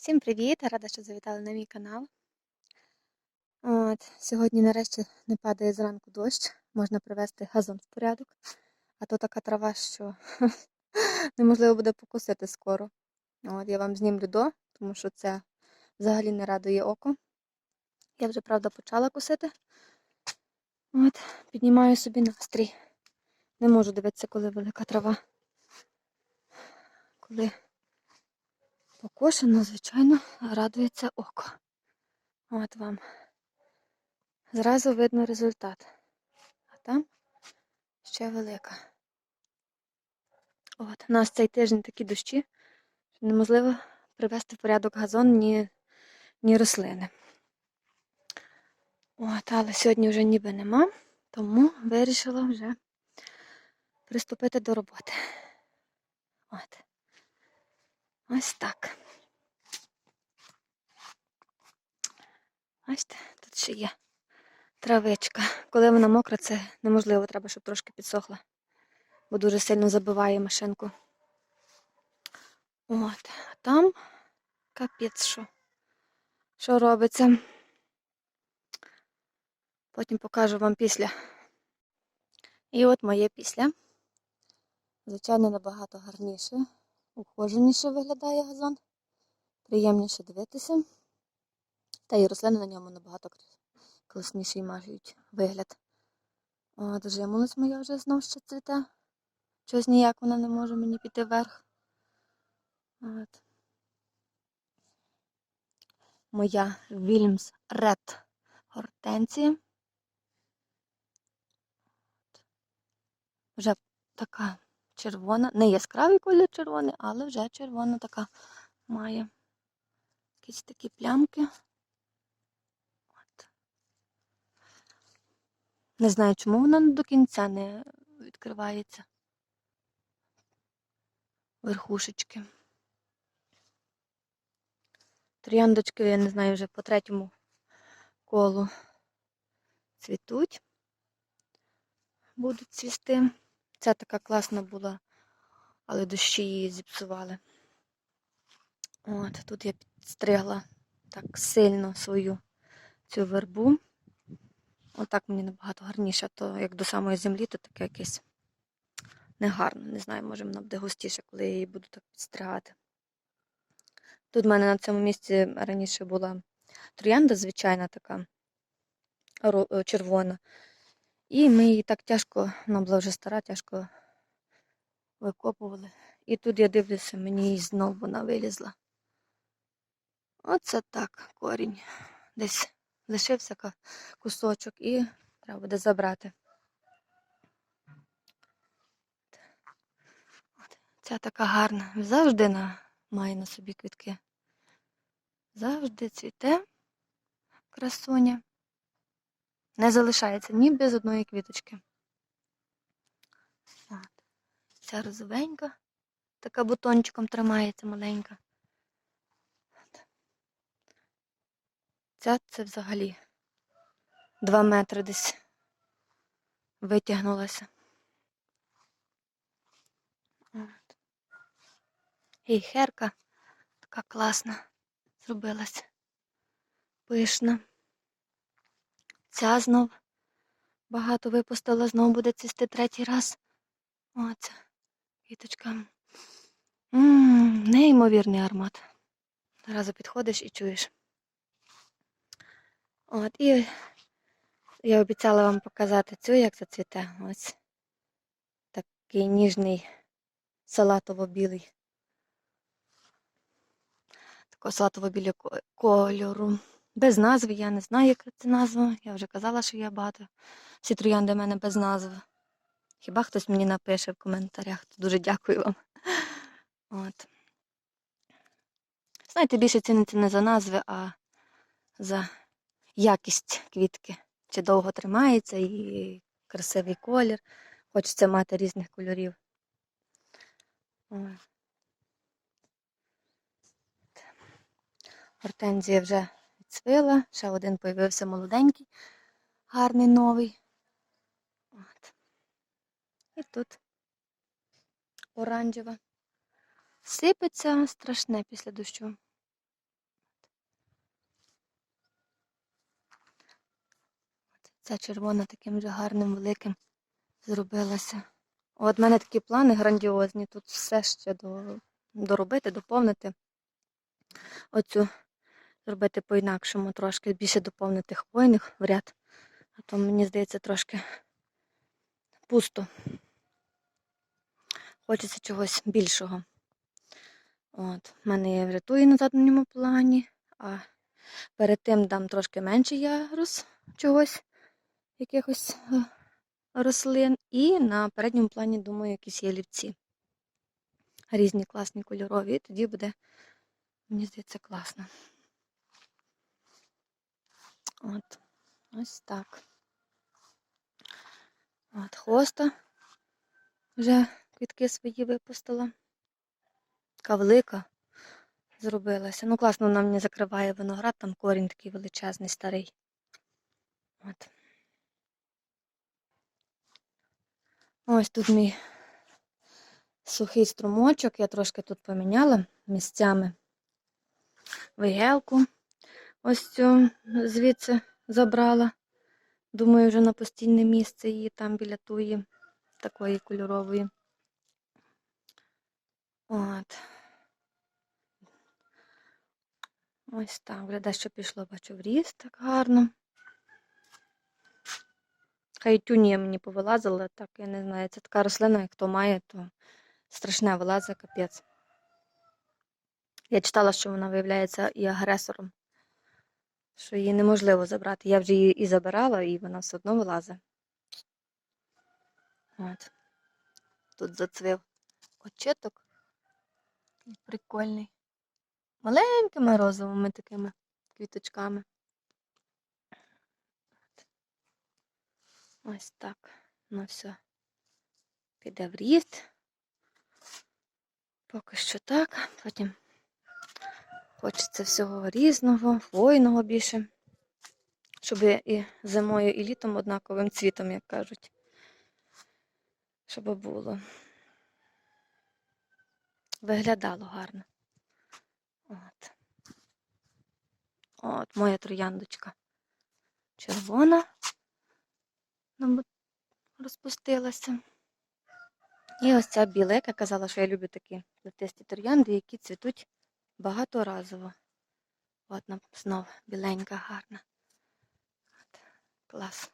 Всім привіт! Рада, що завітали на мій канал. От, сьогодні нарешті не падає зранку дощ, можна привести газон в порядок. А то така трава, що неможливо буде покусити скоро. От, я вам знімлю до, тому що це взагалі не радує око. Я вже, правда, почала косити. От, піднімаю собі настрій. Не можу дивитися, коли велика трава. Коли покошено, звичайно, радується око. От вам. Зразу видно результат. А там ще велика. От, у нас цей тиждень такі дощі, що неможливо привести в порядок газон ні, ні рослини. От, але сьогодні вже ніби нема, тому вирішила вже приступити до роботи. От. Ось так. Ось тут ще є травичка. Коли вона мокра, це неможливо, треба, щоб трошки підсохла, бо дуже сильно забиває машинку. От, а там капець що. Що робиться. Потім покажу вам після. І от моє після. Звичайно, набагато гарніше, ухоженіше виглядає газон. Приємніше дивитися. Та і рослини на ньому набагато класніший мають вигляд. Ямулець моя вже знов ще цвіте. Щось ніяк вона не може мені піти вверх. От. Моя Вільмс Ред гортенція. Вже така червона, не яскравий колір червоний, але вже червона така має якісь такі плямки. От. Не знаю, чому вона до кінця не відкривається. Верхушечки. Трояндочки, я не знаю, вже по третьому колу цвітуть. Будуть цвісти. Ця така класна була, але дощі її зіпсували. От, тут я підстригла так сильно свою цю вербу. Отак мені набагато гарніше, то як до самої землі, то таке якесь негарно. Не знаю, може вона буде густіше, коли я її буду так підстригати. Тут в мене на цьому місці раніше була троянда, звичайна така червона. І ми її так тяжко, вона була вже стара, тяжко викопували. І тут я дивлюся, мені знову вона вилізла. Оце так корінь. Десь лишився кусочок і треба буде забрати. Ця така гарна. Завжди на, має на собі квітки. Завжди цвіте красуня. Не залишається ні без одної квіточки. Ця розовенька, така бутончиком тримається маленька. Ця це взагалі два метри десь витягнулася. От. І херка така класна зробилася. Пишна. Ця знов багато випустила, знов буде цвісти третій раз. Оце, квіточка. Неймовірний аромат. Одразу підходиш і чуєш. От, і я обіцяла вам показати цю, як зацвіте. Ось такий ніжний салатово-білий. Такого салатово-білого кольору. Без назви, я не знаю, яка це назва. Я вже казала, що я багато. Всі троянди мене без назви. Хіба хтось мені напише в коментарях, то дуже дякую вам. От. Знаєте, більше ціниться не за назви, а за якість квітки. Чи довго тримається і красивий колір. Хочеться мати різних кольорів. От. Гортензія вже Цвила, ще один появився молоденький, гарний новий. От. І тут оранжева. Сипеться страшне після дощу. Ця червона таким же гарним, великим зробилася. От в мене такі плани грандіозні. Тут все ще доробити, доповнити оцю зробити по-інакшому трошки, більше доповнити хвойних в ряд. А то мені здається трошки пусто. Хочеться чогось більшого. От, в мене є врятує на задньому плані, а перед тим дам трошки менше ярус чогось, якихось е, рослин. І на передньому плані, думаю, якісь ялівці. Різні класні кольорові. І тоді буде, мені здається, класно. От, ось так. От, хоста вже квітки свої випустила. Така велика зробилася. Ну, класно вона мені закриває виноград, там корінь такий величезний, старий. От. Ось тут мій сухий струмочок. Я трошки тут поміняла місцями вигелку. Ось цю звідси забрала. Думаю, вже на постійне місце її там біля туї такої кольорової. От. Ось так. Вже дещо пішло, бачу, в так гарно. Хай тюні мені повилазила, так я не знаю. Це така рослина, як хто має, то страшне вилазить, капець. Я читала, що вона виявляється і агресором, що її неможливо забрати. Я вже її і забирала, і вона все одно вилазить. От. Тут зацвів очиток. Прикольний. Маленькими розовими такими квіточками. Ось так. Ну все. Піде в ріст. Поки що так. Потім хочеться всього різного, хвойного більше. Щоб і зимою, і літом однаковим цвітом, як кажуть. Щоб було. Виглядало гарно. От. От моя трояндочка. Червона. Ну, розпустилася. І ось ця біла, яка казала, що я люблю такі плетисті троянди, які цвітуть багаторазово. От нам знов біленька, гарна. От. Клас.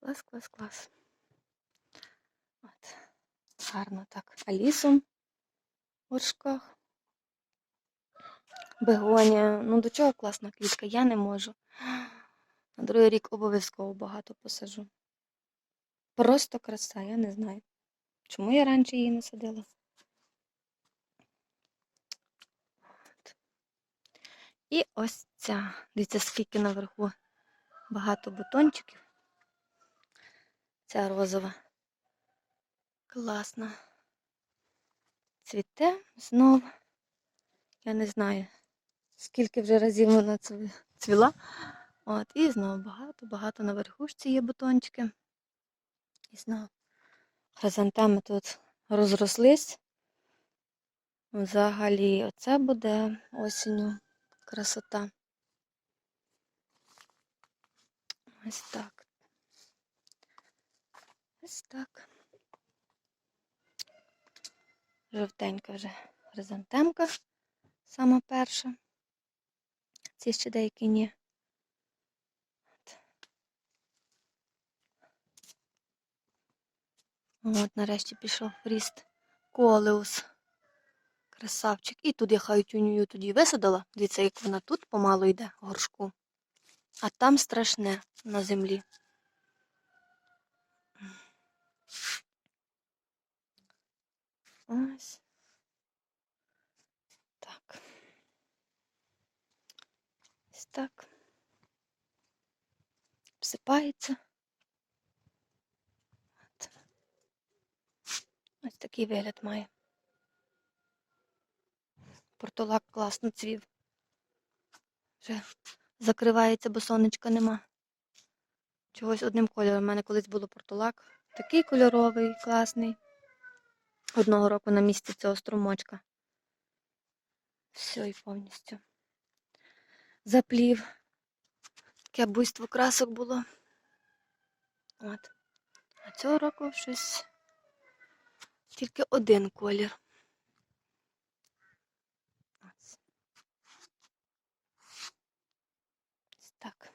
Клас, клас, клас. От. Гарно так. Алісом в горшках. Бегонія. Ну до чого класна квітка? Я не можу. На другий рік обов'язково багато посажу. Просто краса, я не знаю. Чому я раніше її не садила? І ось ця. Дивіться, скільки наверху багато бутончиків. Ця розова. Класна. Цвіте знов. Я не знаю, скільки вже разів вона цвіла. От, і знову багато-багато на верхушці є бутончики. І знову хризантеми тут розрослись. Взагалі, оце буде осінню красота. Ось так. Ось так. Жовтенька вже хризантемка, сама перша. Ці ще деякі ні. От. Нарешті пішов ріст колеус. Красавчик. І тут я хайтюню тоді висадила. Дивіться, як вона тут помалу йде в горшку. А там страшне на землі. Ось. Так. Ось так. Всипається. Ось такий вигляд має. Портулак класно цвів. Вже закривається, бо сонечка нема. Чогось одним кольором. У мене колись було портулак. Такий кольоровий, класний. Одного року на місці цього струмочка. Все і повністю. Заплів. Таке буйство красок було. От. А цього року щось тільки один колір. Ось. Ось Так.